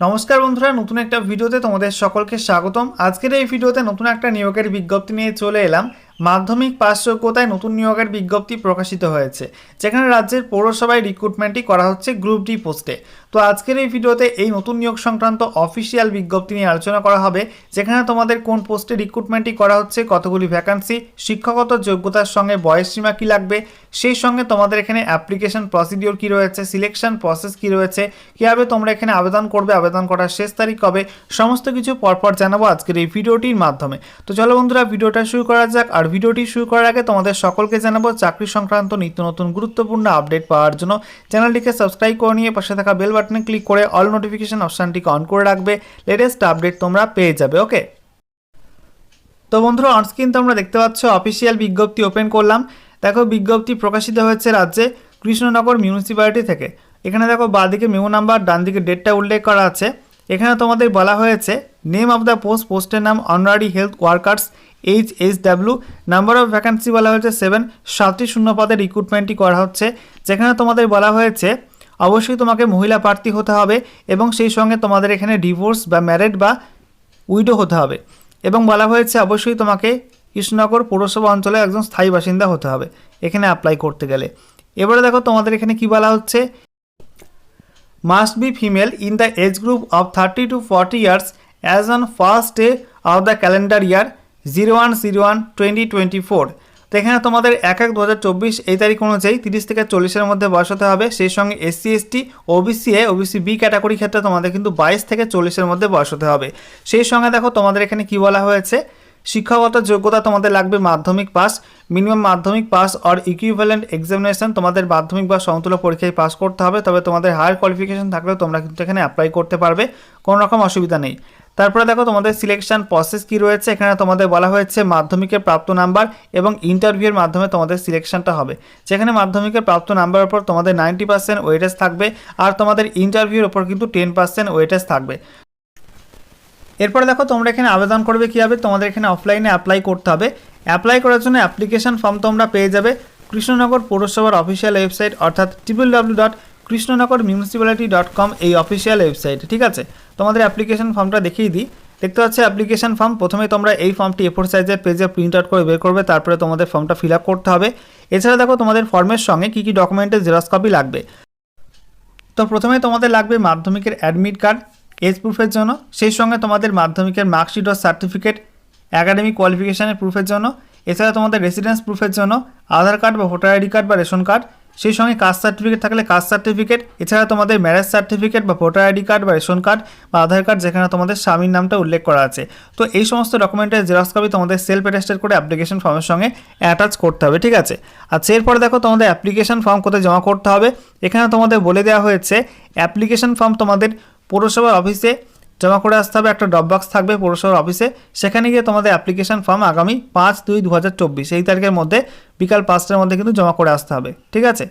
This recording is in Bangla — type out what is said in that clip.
নমস্কার বন্ধুরা, নতুন একটা ভিডিওতে তোমাদের সকলকে স্বাগতম। আজকের এই ভিডিওতে নতুন একটা নিয়োগের বিজ্ঞপ্তি নিয়ে চলে এলাম। মাধ্যমিক পাস যোগ্যতায় নতুন নিয়োগের বিজ্ঞপ্তি প্রকাশিত হয়েছে। যেখানে রাজ্যের পৌরসভায় রিক্রুটমেন্টটি করা হচ্ছে গ্রুপ ডি পোস্টে তো আজকের এই ভিডিওতে এই নতুন নিয়োগ সংক্রান্ত অফিসিয়াল বিজ্ঞপ্তি নিয়ে আলোচনা করা হবে, যেখানে তোমাদের কোন পোস্টে রিক্রুটমেন্টই করা হচ্ছে, কতগুলি ভ্যাকান্সি শিক্ষাগত যোগ্যতার সঙ্গে বয়স সীমা কী লাগবে, সেই সঙ্গে তোমাদের এখানে অ্যাপ্লিকেশন প্রসিডিওর কী রয়েছে সিলেকশন প্রসেস কী রয়েছে, কীভাবে তোমরা এখানে আবেদন করবে, আবেদন করার শেষ তারিখ কবে, সমস্ত কিছু পরপর জানাব আজকের এই ভিডিওটির মাধ্যমে। তো চলো বন্ধুরা, ভিডিওটা শুরু করা যাক, আর ভিডিওটি শুরু করার আগে তোমাদের সকলকে জানাব, চাকরি সংক্রান্ত নিত্য নতুন গুরুত্বপূর্ণ আপডেট পাওয়ার জন্য চ্যানেলটিকে সাবস্ক্রাইব করে নিয়ে পাশে থাকা বেল বাটনে ক্লিক করে অল নোটিফিকেশন অপশানটিকে অন করে রাখবে। লেটেস্ট আপডেট তোমরা পেয়ে যাবে, ওকে? তো বন্ধুরা অনস্ক্রিন তোমরা দেখতে পাচ্ছ অফিসিয়াল বিজ্ঞপ্তি ওপেন করলাম। দেখো, বিজ্ঞপ্তি প্রকাশিত হয়েছে রাজ্যে কৃষ্ণনগর মিউনিসিপ্যালিটি থেকে। এখানে দেখো, বাঁদিকে মেমো নাম্বার ডান দিকে ডেটটা উল্লেখ করা আছে। এখানে তোমাদের বলা হয়েছে নেম অফ দ্য পোস্ট পোস্টের নাম honorary health workers H H W number of vacancy বলা হয়েছে সেভেন সাতটি শূন্য পদে রিক্রুটমেন্টই করা হচ্ছে। যেখানে তোমাদের বলা হয়েছে অবশ্যই তোমাকে মহিলা প্রার্থী হতে হবে এবং সেই সঙ্গে তোমাদের এখানে ডিভোর্স বা ম্যারেড বা উইডো হতে হবে। এবং বলা হয়েছে অবশ্যই তোমাকে কৃষ্ণনগর পৌরসভা অঞ্চলে একজন স্থায়ী বাসিন্দা হতে হবে এখানে অ্যাপ্লাই করতে গেলে। এবারে দেখো তোমাদের এখানে কি বলা হচ্ছে? Must be female in the age group of thirty two forty years as on first day of the calendar year zero one zero one twenty twenty four তো এখানে তোমাদের এক এক দু এই তারিখ অনুযায়ী তিরিশ থেকে চল্লিশের মধ্যে বয়স হতে হবে। সেই সঙ্গে SC ST OBC A OBC B category ক্ষেত্রে তোমাদের কিন্তু বাইশ থেকে চল্লিশের মধ্যে বয়স হতে হবে। সেই সঙ্গে দেখো তোমাদের এখানে কি বলা হয়েছে? শিক্ষাগত যোগ্যতা তোমাদের লাগবে Madhyamik pass minimum Madhyamik pass or equivalent examination তোমাদের মাধ্যমিক বা সমতুল্য পরীক্ষায় পাস করতে হবে। তবে তোমাদের হায়ার কোয়ালিফিকেশন থাকলেও তোমরা কিন্তু এখানে অ্যাপ্লাই করতে পারবে। কোনো রকম অসুবিধা নেই। তারপরে দেখো তোমাদের সিলেকশন প্রসেস কি রয়েছে? এখানে তোমাদের বলা হয়েছে মাধ্যমিকের প্রাপ্ত নাম্বার এবং ইন্টারভিউয়ের মাধ্যমে তোমাদের সিলেকশনটা হবে। যেখানে মাধ্যমিকের প্রাপ্ত নাম্বারের উপর তোমাদের নাইনটি পার্সেন্ট ওয়েটেজ থাকবে আর তোমাদের ইন্টারভিউর ওপর কিন্তু টেন পার্সেন্ট ওয়েটেজ থাকবে। এরপরে দেখো তোমরা এখানে আবেদন করবে কীভাবে? তোমাদের এখানে অফলাইনে অ্যাপ্লাই করতে হবে। অ্যাপ্লাই করার জন্য অ্যাপ্লিকেশন ফর্ম তোমরা পেয়ে যাবে। কৃষ্ণনগর পৌরসভার অফিসিয়াল ওয়েবসাইট অর্থাৎ W dot Krishnanagar municipality dot com এই অফিসিয়াল ওয়েবসাইট ঠিক আছে? তোমাদের অ্যাপ্লিকেশন ফর্মটা দেখিয়ে দিই। দেখতে পাচ্ছি অ্যাপ্লিকেশন ফর্ম প্রথমে তোমরা এই ফর্মটি এফোর সাইজের পেজে প্রিন্ট আউট করে বের করবে, তারপরে তোমাদের ফর্মটা ফিল আপ করতে হবে। এছাড়া দেখো, তোমাদের ফর্মের সঙ্গে কী কী ডকুমেন্টের জেরক্স কপি লাগবে? তো প্রথমে তোমাদের লাগবে মাধ্যমিকের অ্যাডমিট কার্ড এজ প্রুফের জন্য, সেই সঙ্গে তোমাদের মাধ্যমিকের মার্কশিট ও সার্টিফিকেট অ্যাকাডেমিক কোয়ালিফিকেশানের প্রুফের জন্য। এছাড়া তোমাদের রেসিডেন্স প্রুফের জন্য, আধার কার্ড বা ভোটার আইডি কার্ড বা রেশন কার্ড সেই সঙ্গে কাস্ট সার্টিফিকেট থাকলে কাস্ট সার্টিফিকেট এছাড়া তোমাদের ম্যারেজ সার্টিফিকেট বা ভোটার আইডি কার্ড বা রেশন কার্ড বা আধার কার্ড যেখানে তোমাদের স্বামীর নামটা উল্লেখ করা আছে। তো এই সমস্ত ডকুমেন্টের জেরক্স কপি তোমাদের সেলফ অ্যাটেস্টেড করে অ্যাপ্লিকেশন ফর্মের সঙ্গে অ্যাটাচ করতে হবে, ঠিক আছে? আচ্ছা এরপরে দেখো তোমাদের অ্যাপ্লিকেশন ফর্ম কোথায় জমা করতে হবে। এখানে তোমাদের বলে দেওয়া হয়েছে অ্যাপ্লিকেশন ফর্ম তোমাদের পৌরসভার অফিসে জমা করে আসতে হবে, একটা ড্রপ বক্স থাকবে পৌরসভার অফিসে সেখানে গিয়ে তোমাদের অ্যাপ্লিকেশন ফর্ম আগামী পাঁচ দুই দু চব্বিশ, এই তারিখের মধ্যে বিকাল পাঁচটার মধ্যে কিন্তু জমা করে আসতে হবে, ঠিক আছে?